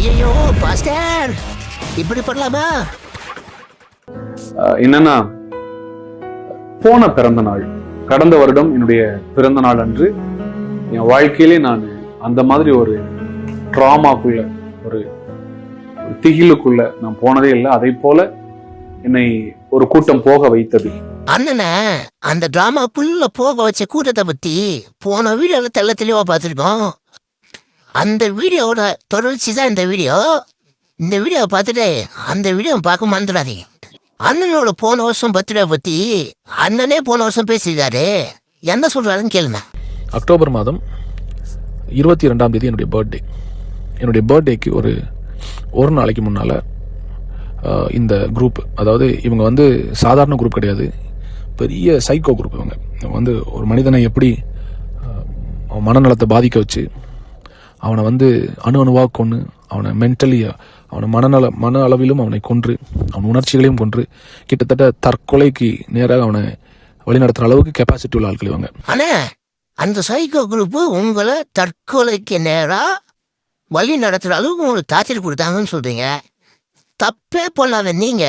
ஐயோ பாஸ்டர். இப்படி பண்ணலாமா? என்னன்னா போன பிறந்த நாள் கடந்த வருடம் என்னுடைய பிறந்த நாள் அன்று என் வாழ்க்கையிலே நான் அந்த மாதிரி ஒரு ட்ராமாக்குள்ள ஒரு ஒரு திகிலுக்குள்ள நான் போனதே இல்லை. அதை போல என்னை ஒரு கூட்டம் போக வைத்தது. அண்ணனை அந்த டிராமாக்குள்ள போக வச்ச கூட்டத்தை பத்தி போன வீடியோல தெள்ள தெளிவா பார்த்துருக்கோம். அந்த வீடியோவோட தொடர்ச்சி தான் இந்த வீடியோ. இந்த வீடியோவை பார்த்துட்டு அந்த வீடியோ பார்க்க மறந்துடாதீங்க. அண்ணனோட போன வருஷம் பர்த்டே பற்றி அண்ணனே போன வருஷம் பேசியிருக்காரு. என்ன சொல்கிறாருன்னு கேளுங்க. அக்டோபர் மாதம் இருபத்தி ரெண்டாம் தேதி என்னுடைய பர்த்டே. என்னுடைய பர்த்டேக்கு ஒரு ஒரு நாளைக்கு முன்னால் இந்த குரூப் அதாவது இவங்க வந்து சாதாரண குரூப் கிடையாது. பெரிய சைக்கோ குரூப் இவங்க. வந்து ஒரு மனிதனை எப்படி மனநலத்தை பாதிக்க வச்சு அவனை வந்து அணு அணுவாக கொன்று அவனை மென்டலி அவனை மனநல மன அளவிலும் அவனை கொன்று அவன் உணர்ச்சிகளையும் கொன்று கிட்டத்தட்ட தற்கொலைக்கு நேராக அவனை வழிநடத்துற அளவுக்கு கெப்பாசிட்டி உள்ள ஆட்கள் இவங்க. அண்ணே அந்த சைக்கோ குரூப் உங்களை தற்கொலைக்கு நேராக வழி நடத்துற அளவுக்கு உங்களுக்கு டார்ச்சர் கொடுத்தாங்கன்னு சொல்றீங்க. தப்பே பண்ணாத நீங்க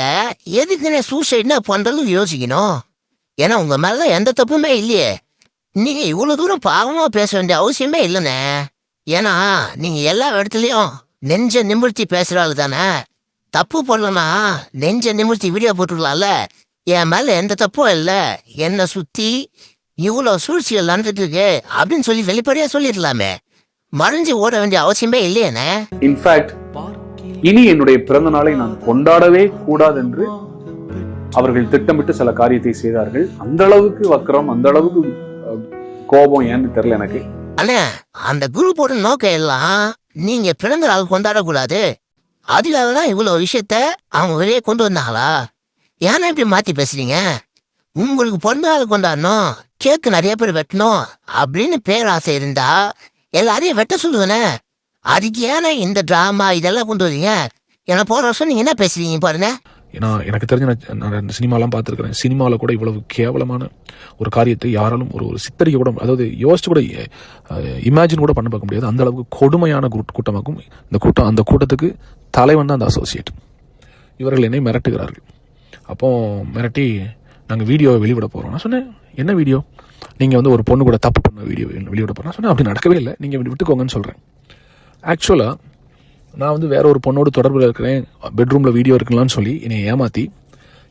எதுக்குன்னு சூசைட்னா பண்றதும் யோசிக்கணும். ஏன்னா உங்க மேல எந்த தப்புமே இல்லையே. நீங்க இவ்வளவு தூரம் பாவமா பேச வேண்டிய அவசியமே இல்லைண்ணே. ஏன்னா நீங்க எல்லா இடத்துலயும் நெஞ்ச நிமிர்த்தி பேசுற ஆளு தானே. தப்பு பண்ணலனா நெஞ்ச நிமிர்த்தி வீடியோ போட்டுக்கலாம்ல என் மேல எந்த தப்பும் இல்லை. என்னை சுத்தி இவ்வளோ சூழ்ச்சிகள் நடந்துட்டு இருக்கு அப்படின்னு சொல்லி வெளிப்படையா சொல்லிடலாமே. மறைஞ்சு ஓட வேண்டிய அவசியமே இல்லையேண்ணே இன்ஃபேக்ட் இனி என்னுடைய பிறந்த நாளை நான் கொண்டாடவே கூடாது என்று அவர்கள் திட்டமிட்டு சில காரியத்தை செய்தார்கள். அந்த அளவுக்கு வக்கரம் அந்த அளவுக்கு கோபம் ஏன்னு தெரியல எனக்கு. அண்ணே அந்த குரூப்போட நோக்கம் எல்லாம் நீங்க பிறந்த நாள் கொண்டாடக்கூடாது. அதுக்காக தான் இவ்வளோ விஷயத்த அவங்க வெளியே கொண்டு வந்தாங்களா? ஏன்னா இப்படி மாற்றி பேசுறீங்க. உங்களுக்கு பிறந்த நாள் கொண்டாடணும் கேக்கு நிறைய பேர் வெட்டணும் அப்படின்னு பேராசை இருந்தா எல்லாரையும் வெட்ட சொல்லுவேனே. அதுக்கு ஏன்னா இந்த ட்ராமா இதெல்லாம் கொண்டு வரீங்க? என்ன போகிற வருஷம் நீங்கள் என்ன பேசுறீங்க பாருங்க. ஏன்னா எனக்கு தெரிஞ்ச நான் நான் சினிமாலாம் பார்த்துருக்கிறேன். சினிமாவில் கூட இவ்வளவு கேவலமான ஒரு காரியத்தை யாராலும் ஒரு ஒரு சித்தரிக்க கூட அதாவது யோசிச்சு கூட இமேஜின் கூட பண்ண பார்க்க முடியாது. அந்த அளவுக்கு கொடுமையான கூட்ட- கூட்டமாக்கும். இந்த கூட்டம் அந்த கூட்டத்துக்கு தலைவன் தான் அந்த அசோசியேட் இவர்கள் என்னை மிரட்டுகிறார்கள். அப்போ மிரட்டி நாங்கள் வீடியோவை வெளிவிட போகிறோம் நான் சொன்னேன் என்ன வீடியோ? நீங்கள் வந்து ஒரு பொண்ணு கூட தப்பு பண்ண வீடியோ வெளிவிட போகிறோம் சொன்னேன் அப்படி நடக்கவே இல்லை. நீங்கள் விட்டுக்கோங்கன்னு சொல்கிறேன் ஆக்சுவலாக நான் வந்து வேற ஒரு பொண்ணோட தொடர்பில் இருக்கிறேன். பெட்ரூமில் வீடியோ இருக்கலாம்னு சொல்லி என்னை ஏமாற்றி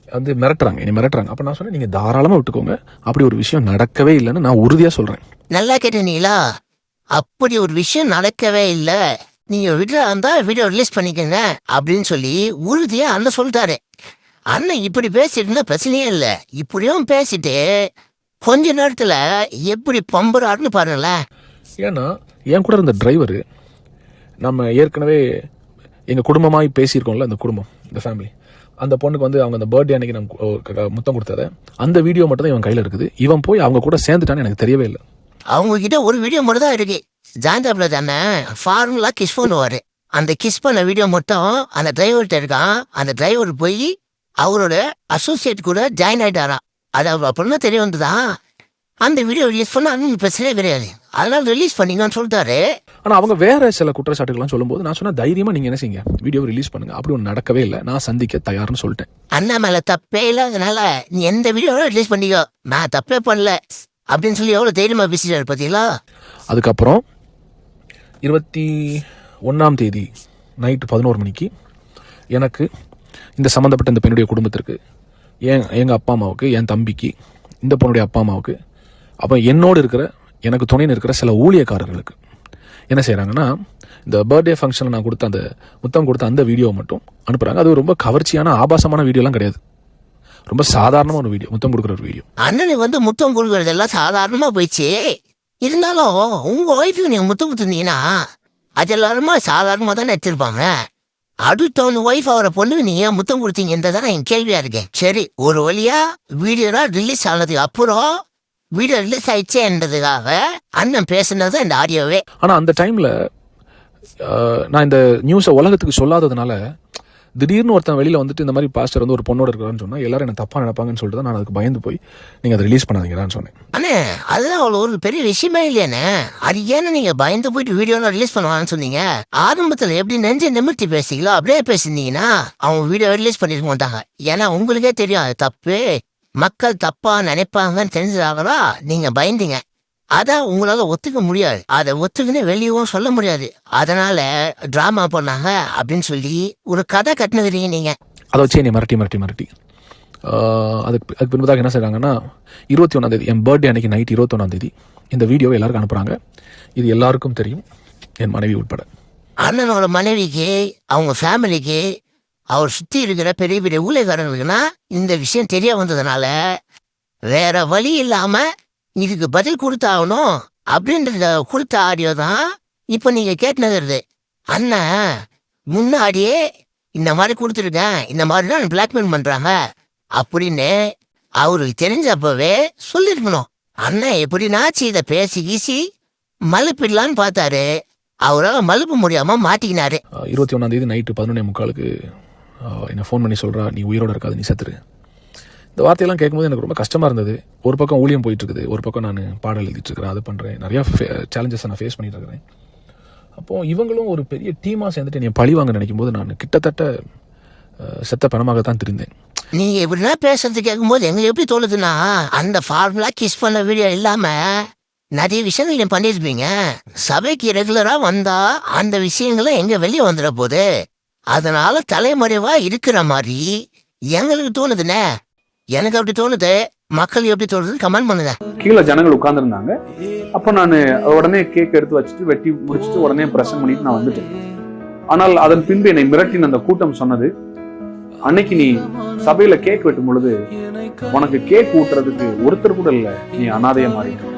வந்து மிரட்டுறாங்க என்னை மிரட்டுறாங்க. அப்போ நான் சொன்னேன் நீங்கள் தாராளமாக விட்டுக்கோங்க. அப்படி ஒரு விஷயம் நடக்கவே இல்லைன்னு நான் உறுதியாக சொல்கிறேன் நல்லா கேட்டீங்களா அப்படி ஒரு விஷயம் நடக்கவே இல்ல. நீங்க வீடியோ இருந்தா வீடியோ ரிலீஸ் பண்ணிக்கங்க அப்படின்னு சொல்லி உறுதியா அண்ணன் சொல்லிட்டாரு. அண்ணன் இப்படி பேசிட்டு பிரச்சனையே இல்ல. இப்படியும் பேசிட்டு கொஞ்ச நேரத்துல எப்படி பம்புறாருன்னு பாருங்களேன். ஏன்னா என் கூட இருந்த டிரைவர் நம்ம ஏற்கனவே எங்கள் குடும்பமாய் பேசியிருக்கோம்ல அந்த குடும்பம் இந்த ஃபேமிலி அந்த பொண்ணுக்கு வந்து அவங்க அந்த பர்த்டே அன்னைக்கு நம்ம முத்தம் கொடுத்தத அந்த வீடியோ மட்டும் தான் இவன் கையில் இருக்குது. இவன் போய் அவங்க கூட சேர்ந்துட்டான்னு எனக்கு தெரியவே இல்லை. அவங்க கிட்ட ஒரு வீடியோ மட்டும் தான் இருக்கு. ஜாயிண்டாப்ல தானே ஃபார்முலா கிஸ் பண்ணுவாரு. அந்த கிஸ் பண்ண வீடியோ மட்டும் அந்த டிரைவர்கிட்ட இருக்கான். அந்த டிரைவர் போய் அவரோட அசோசியேட் கூட ஜாயின் ஆயிட்டாராம். அது அவர் அப்புறம் தெரிய வந்ததா? அந்த வீடியோ யூஸ் பண்ண அண்ணன் பிரச்சனையே கிடையாது அதனால ரிலீஸ் பண்ணீங்கன்னு சொல்லிட்டாரு. ஆனால் அவங்க வேற சில குற்றச்சாட்டுகள்லாம் சொல்லும்போது நான் சொன்ன தைரியமாக நீங்கள் என்ன செய்யுங்க? வீடியோ ரிலீஸ் பண்ணுங்க. அப்படி ஒன்று நடக்கவே இல்லை. நான் சந்திக்க தயார்னு சொல்லிட்டேன். அண்ணா மேல தப்பே இல்லாதனால நீ எந்த வீடியோவும் ரிலீஸ் பண்ணிக்கோ. நான் தப்பே பண்ணல. அப்படின்னு சொல்லி எவ்வளவு தைரியமா பேசிட்டாரு பாத்தீங்களா? அதுக்கப்புறம் இருபத்தி ஒன்றாம் தேதி நைட்டு பதினோரு மணிக்கு எனக்கு இந்த சம்மந்தப்பட்ட இந்த பெண்ணுடைய குடும்பத்திற்கு என் எங்கள் அப்பா அம்மாவுக்கு என் தம்பிக்கு இந்த பொண்ணுடைய அப்பா அம்மாவுக்கு அப்போ என்னோடு இருக்கிற எனக்கு துணைன்னு இருக்கிற சில ஊழியக்காரர்களுக்கு. என்ன செய்கிறாங்கன்னா இந்த பர்த்டே ஃபங்க்ஷனில் நான் கொடுத்த அந்த முத்தம் கொடுத்த அந்த வீடியோ மட்டும் அனுப்புகிறாங்க அது ரொம்ப கவர்ச்சியான ஆபாசமான வீடியோலாம் கிடையாது. ரொம்ப சாதாரணமான ஒரு வீடியோ முத்தம் கொடுக்குற ஒரு வீடியோ அண்ணனை வந்து முத்தம் கொடுக்கறதெல்லாம் சாதாரணமாக போயிடுச்சு. இருந்தாலும் உங்கள் ஒய்ஃபுக்கு நீங்கள் முத்தம் கொடுத்துருந்தீங்கன்னா அது எல்லாருமா சாதாரணமாக தானே எடுத்திருப்பாங்க. அடுத்தவன் ஒய்ஃப் அவரை பொண்ணு நீங்க ஏன் முத்தம் கொடுத்தீங்கன்றதான் என் கேள்வியாக இருக்கேன். சரி ஒரு வழியாக வீடியோலாம் ரிலீஸ் ஆனதுக்கு அப்புறம் வீடியோ ரிலீஸ் ஆயிடுச்சேன்றதுக்காக அண்ணன் பேசுனது இந்த ஆடியோவே. ஆனால் அந்த டைமில் நான் இந்த நியூஸை உலகத்துக்கு சொல்லாததுனால திடீர்னு ஒருத்தன் வெளியில் வந்துட்டு இந்த மாதிரி பாஸ்டர் வந்து ஒரு பொண்ணோட இருக்கிறான்னு சொன்னால் எல்லாரும் என்ன தப்பாக நினைப்பாங்கன்னு சொல்லிட்டு தான் நான் அதுக்கு பயந்து போய் நீங்கள் அதை ரிலீஸ் பண்ணாதீங்கடான்னு சொன்னேன். அண்ணே அதெல்லாம் அவ்வளோ ஒரு பெரிய விஷயமே இல்லையாண்ணே. அது ஏன்னு நீங்க பயந்து போயிட்டு வீடியோலாம் ரிலீஸ் பண்ணுவான்னு சொன்னீங்க? ஆரம்பத்துல எப்படி நெஞ்ச நிமிர்த்தி பேசிங்களோ அப்படியே பேசியிருந்தீங்கன்னா அவங்க வீடியோ ரிலீஸ் பண்ணிருக்க மாட்டாங்க. ஏன்னா உங்களுக்கே தெரியும் அது தப்பு. மக்கள் தப்பா நினைப்பாங்கன்னு தெரிஞ்சதாகலா நீங்க பயந்தீங்க. அதான் உங்களால ஒத்துக்க முடியாது. அதை ஒத்துக்குன்னு வெளியவும் சொல்ல முடியாது. அதனால டிராமா பண்ணாங்க அப்படின்னு சொல்லி ஒரு கதை கட்டுனுக்கிறீங்க நீங்க. அதை வச்சு என்னை மிரட்டி மிரட்டி மிரட்டி. அதுக்கு அதுக்கு பின்பதாக என்ன செய்றாங்கன்னா இருபத்தி ஒன்றாந்தேதி என் பர்த்டே அன்னைக்கு நைட் இருபத்தொன்னாந்தேதி இந்த வீடியோவை எல்லாருக்கும் அனுப்புகிறாங்க இது எல்லாருக்கும் தெரியும். என் மனைவி உட்பட. அண்ணனோட மனைவிக்கு அவங்க ஃபேமிலிக்கு அவர் சுற்றி இருக்கிற பெரிய பெரிய ஊழியக்காரங்களுக்குன்னா இந்த விஷயம் தெரிய வந்ததுனால வேற வழி இல்லாம இதுக்கு பதில் கொடுத்தாகணும் அப்படின்றத கொடுத்த ஆடியோ தான் இப்போ நீங்க கேட்டுனது அண்ணன் முன்னாடியே இந்த மாதிரி கொடுத்துருக்கேன் இந்த மாதிரி தான் பிளாக்மெயில் பண்றாங்க அப்படின்னு அவருக்கு தெரிஞ்சப்பவே சொல்லிருக்கணும். அண்ணன் எப்படினாச்சு இதை பேசி கீசி மலுப்பிடலான்னு பார்த்தாரு. அவரால் மலுப்ப முடியாம மாட்டிக்கினாரு. இருபத்தி ஒன்றாந்தேதி நைட்டு பதினொன்னே முக்காலுக்கு என்னை ஃபோன் பண்ணி சொல்கிறா நீ உயிரோட இருக்காது நீ செத்துரு. இந்த வார்த்தையெல்லாம் கேட்கும்போது எனக்கு ரொம்ப கஷ்டமாக இருந்தது. ஒரு பக்கம் ஊழியம் போயிட்டுருக்குது ஒரு பக்கம் நான் பாடல் எழுதிட்டுருக்கிறேன் அது பண்ணுறேன் நிறையா சேலஞ்சஸ் நான் ஃபேஸ் பண்ணிகிட்டு இருக்கிறேன் அப்போது இவங்களும் ஒரு பெரிய டீமாக சேர்ந்துட்டு என்னை பழி வாங்க நினைக்கும் போது நான் கிட்டத்தட்ட செத்த பணமாக தான் தெரிந்தேன். நீங்க இப்படின்னா பேசுறது கேட்கும்போது எங்களுக்கு எப்படி தோணுதுன்னா அந்த ஃபார்முலா கிஸ் பண்ண வீடியோ இல்லாமல் நிறைய விஷயங்கள் நீங்கள் பண்ணியிருப்பீங்க. சபைக்கு ரெகுலராக வந்தால் அந்த விஷயங்களும் எங்கே வெளியே வந்துட போகுது? அதனால தலைமறைவா இருக்கிற மாதிரி எங்களுக்கு தோணுதுண்ணே. எனக்கு அப்படி தோணுது. மக்கள் எப்படி தோணுதுன்னு கமெண்ட் பண்ணுங்க. கீழே ஜனங்கள் உட்கார்ந்துருந்தாங்க. அப்போ நான் உடனே கேக் எடுத்து வச்சுட்டு வெட்டி முடிச்சுட்டு உடனே பிரசன் பண்ணிட்டு நான் வந்துட்டேன். ஆனால் அதன் பின்பு என்னை மிரட்டின அந்த கூட்டம் சொன்னது அன்னைக்கு நீ சபையில கேக் வெட்டும் பொழுது உனக்கு கேக் ஊட்டுறதுக்கு ஒருத்தர் கூட இல்ல. நீ அனாதையா மாறிட்ட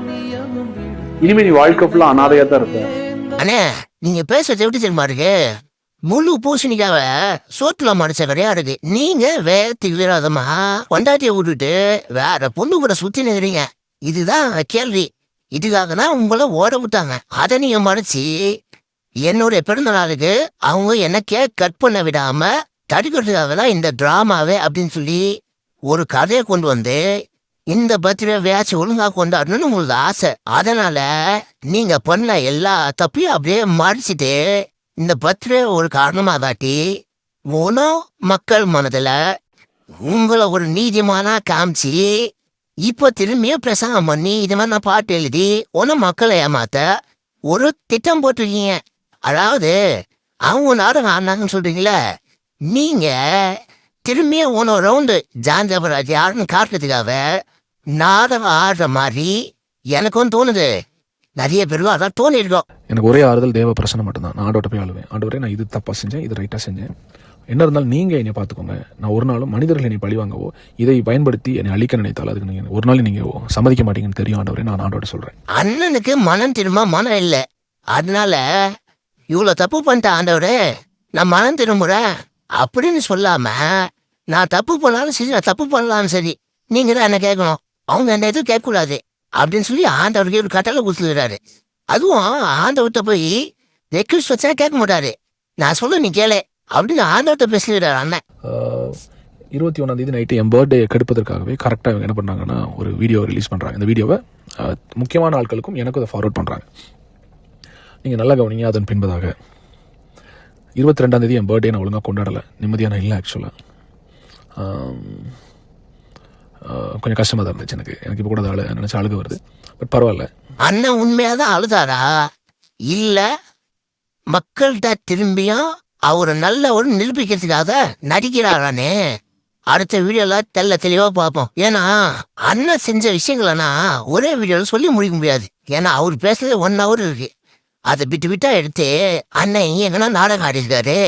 இனிமே நீ வாழ்க்கை ஃபுல்லா அனாதையா தான் இருப்ப. அண்ணே நீங்க பேசுறது எப்படி தெரியுமா இருக்கு? முழு பூசணிக்காவ சோத்துல மடிச்ச கிடையா நீங்க வேகத்துக்கு விரோதமா கொண்டாட்டிய விட்டுட்டு வேற பொண்ணு கூட சுத்தி நிக்கிறீங்க. இதுதான் கேள்வி. இதுக்காக தான் உங்களை ஓட விட்டாங்க. அதை நீங்க மறைச்சு என்னுடைய பிறந்த நாளுக்கு அவங்க என்ன கேக் கட் பண்ண விடாம தடுக்கிறதுக்காக தான் இந்த டிராமாவே அப்படின்னு சொல்லி ஒரு கதையை கொண்டு வந்து இந்த பர்த்டே வேச்சு ஒழுங்கா கொண்டாடணும்னு உங்களுக்கு ஆசை. அதனால நீங்க பண்ண எல்லா தப்பையும் அப்படியே மறைச்சிட்டு இந்த பர்த்டே ஒரு காரணமா காட்டி உனோ மக்கள் மனதுல உங்களை ஒரு நீதிமானா காமிச்சு இப்போ திரும்பியும் பிரசங்கம் பண்ணி இது மாதிரி நான் பாட்டு எழுதி உன மக்களை ஏமாத்த ஒரு திட்டம் போட்டிருக்கீங்க. அதாவது அவங்க நாடகம் ஆடினாங்கன்னு சொல்றீங்களே நீங்க திரும்பியும் உன ரவுண்டு ஜாந்தபராஜ் யாருன்னு காட்டுறதுக்காக நாடகம் ஆடுற மாதிரி எனக்கும் தோணுது. நிறைய பேருக்கும் அதான் தோணிருக்கோம். எனக்கு ஒரே ஆறுதல் தேவ பிரசனம் மட்டும்தான். நான் ஆண்டோட்ட போய் அழுவேன். ஆண்டவரே நான் இது தப்பாக செஞ்சேன் இது ரைட்டாக செஞ்சேன். என்ன இருந்தாலும் நீங்கள் என்னை பார்த்துக்கோங்க. நான் ஒரு நாளும் மனிதர்கள் என்னை பழிவாங்கவோ இதை பயன்படுத்தி என்னை அழிக்க நினைத்தால் அதுக்கு நீங்கள் ஒரு நாள் நீங்கள் சம்மதிக்க மாட்டீங்கன்னு தெரியும் ஆண்டவரே நான் ஆண்டோட சொல்கிறேன் அண்ணனுக்கு மனம் திரும்ப மனம் இல்லை. அதனால இவ்வளோ தப்பு பண்ணிட்ட ஆண்டவரே நான் மனம் திரும்புறேன். அப்படின்னு சொல்லாம நான் தப்பு பண்ணாலும் சரி நான் தப்பு பண்ணலாலும் சரி நீங்க தான் என்ன கேட்கணும். அவங்க என்ன எதுவும் கேட்கக்கூடாது. அப்படின்னு சொல்லி ஆண்டவருக்கு ஒரு கட்டளை கொடுத்துருக்காரு அதுவும் ஆண்டவர்கிட்ட போய் ரெக்வஸ்ட் வச்சா கேட்க மாட்டாரு. நான் சொல்ல நீ கேளு. அப்படின்னு ஆண்டவர்கிட்ட பேசிடுறாரு அண்ணன். இருபத்தி ஒன்றாந்தேதி நைட்டு என் பர்த்டே கெடுப்பதற்காகவே கரெக்டாக இவங்க என்ன பண்ணுறாங்கன்னா ஒரு வீடியோ ரிலீஸ் பண்ணுறாங்க இந்த வீடியோவை முக்கியமான ஆட்களுக்கும் எனக்கும் அதை ஃபார்வர்ட் பண்ணுறாங்க நீங்கள் நல்லா கவனிங்க அதன் பின்பதாக. இருபத்தி ரெண்டாந்தேதி என் பர்த்டே நான் ஒழுங்காக கொண்டாடலை. நிம்மதியான இல்லை ஆக்சுவலாக கொஞ்சம் கஷ்டமாக தான் இருந்துச்சு எனக்கு. எனக்கு இப்போ கூட அழு அழ நினச்சி அழுக வருது. பட் பரவாயில்ல. அண்ணன் உண்மையாதான் அழுதாரா? இல்ல மக்கள்கிட்ட திரும்பியும் அவரை நல்ல ஒரு நிரூபிக்கிறதுக்காக நடிக்கிறாரானே. அடுத்த வீடியோல தெல்ல தெளிவா பார்ப்போம். ஏன்னா அண்ணன் செஞ்ச விஷயங்களனா ஒரே வீடியோல சொல்லி முடிக்க முடியாது. ஏன்னா அவர் பேசுறது ஒன் ஹவர் இருக்கு. அதை விட்டு விட்டா எடுத்து அண்ணன் எங்கன்னா நாடகம் ஆடிருக்காரு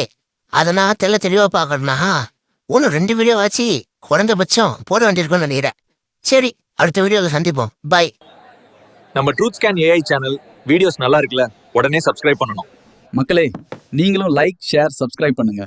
அதை நான் தெல்ல தெளிவா பார்க்கணும்னா ஒன்று ரெண்டு வீடியோ ஆச்சு. குறைந்தபட்சம் போட வேண்டியிருக்கும்னு நினைக்கிறேன். சரி அடுத்த வீடியோவில் சந்திப்போம். பை நம்ம truth scan AI channel videos நல்லா இருக்குல்ல? உடனே சப்ஸ்கிரைப் பண்ணணும். மக்களே நீங்களும் லைக் ஷேர் சப்ஸ்கிரைப் பண்ணுங்க.